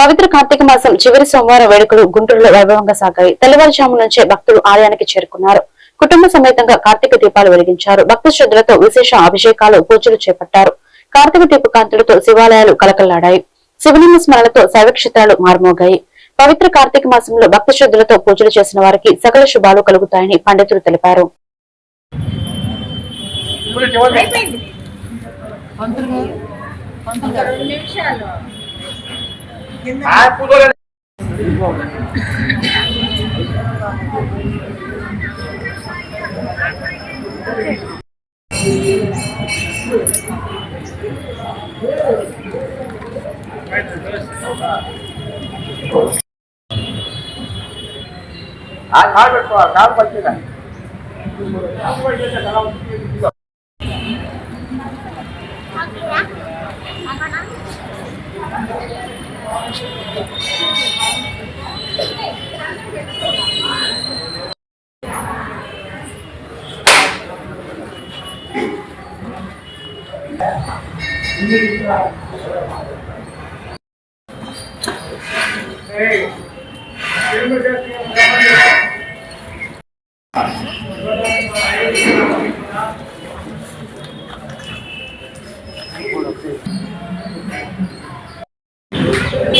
పవిత్ర కార్తీక మాసం చివరి సోమవారం వేడుకలు గుంటూరులో వైభవంగా సాగాయి. తెల్లవారుజాము నుంచే భక్తులు ఆలయానికి చేరుకున్నారు. కుటుంబ సమేతంగా కార్తీక దీపాలు వెలిగించారు. భక్త శ్రద్ధలతో విశేష అభిషేకాలు పూజలు చేపట్టారు. కార్తీక దీప కాంతులతో శివాలయాలు కలకల్లాడాయి. శివలింగ స్మరణతో శైవక్షేత్రాలు మారుమోగాయి. పవిత్ర కార్తీక మాసంలో భక్త శ్రద్ధలతో పూజలు చేసిన వారికి సకల శుభాలు కలుగుతాయని పండితులు తెలిపారు. ಹಾಗೆ ಮಾಡಬೇಕು ಕಾಲು ಬರ್ತೀರ Thank you. Hey,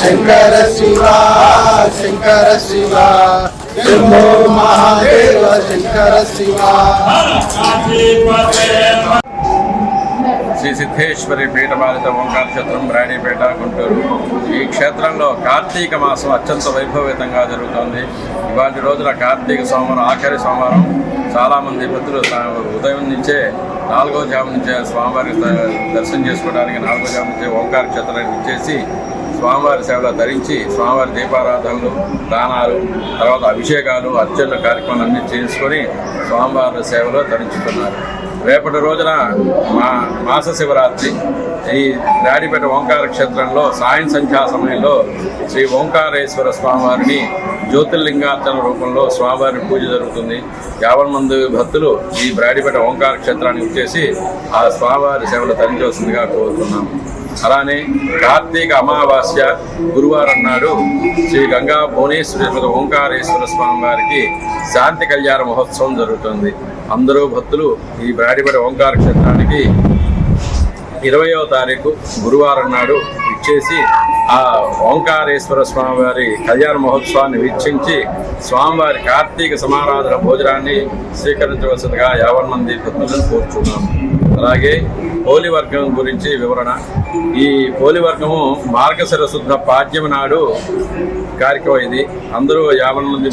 Shankara Shiva Shankara Shiva Shambho Mahadeva Shankara Shiva. Shri Siddheshwari పీఠపాలిత ఓంకార క్షేత్రం రాణిపేట గుంటూరు. ఈ క్షేత్రంలో కార్తీక మాసం అత్యంత వైభవితంగా జరుగుతోంది. ఇవాటి రోజున కార్తీక సోమవారం ఆఖరి సోమవారం చాలామంది భక్తులు తా- ఉదయం నుంచే నాలుగో జాము నుంచే స్వామివారి ద- దర్శనం చేసుకోవడానికి నాలుగో జాము నుంచే ఓంకార క్షేత్రానికి ఇచ్చేసి స్వామివారి సేవలో ధరించి స్వామివారి దీపారాధనలు దానాలు తర్వాత అభిషేకాలు అర్చన కార్యక్రమాలన్నీ చేసుకొని స్వామివారి సేవలో ధరించుతున్నారు రేపటి రోజున మా మాస శివరాత్రి ఈ రాడిపేట ఓంకార క్షేత్రంలో సాయం సంధ్యా సమయంలో శ్రీ ఓంకారేశ్వర స్వామివారిని జ్యోతిర్లింగార్చన రూపంలో స్వామివారి పూజ జరుగుతుంది. యావన్ మంది భక్తులు ఈ బ్రాడిపేట ఓంకార క్షేత్రానికి వచ్చేసి ఆ స్వామివారి సేవలు తరించవలసిందిగా కోరుతున్నాము. అలానే కార్తీక అమావాస్య గురువారం నాడు శ్రీ గంగా భువనేశ్వరి ఓంకారేశ్వర స్వామి వారికి శాంతి కళ్యాణ మహోత్సవం జరుగుతుంది. అందరూ భక్తులు ఈ బ్రాడిపడి ఓంకార క్షేత్రానికి ఇరవయో తారీఖు గురువారం నాడు ఇచ్చేసి ఆ ఓంకారేశ్వర స్వామివారి కళ్యాణ మహోత్సవాన్ని వీక్షించి స్వామివారి కార్తీక సమారాధన భోజనాన్ని స్వీకరించవలసిందిగా యావన్ మంది భక్తులను కోరుచున్నాం అలాగే పోలి వర్గం గురించి వివరణ. ఈ పోలి వర్గము మార్గశిర శుద్ధ నాడు కార్యక్రమం ఇది. అందరూ యావన్ మంది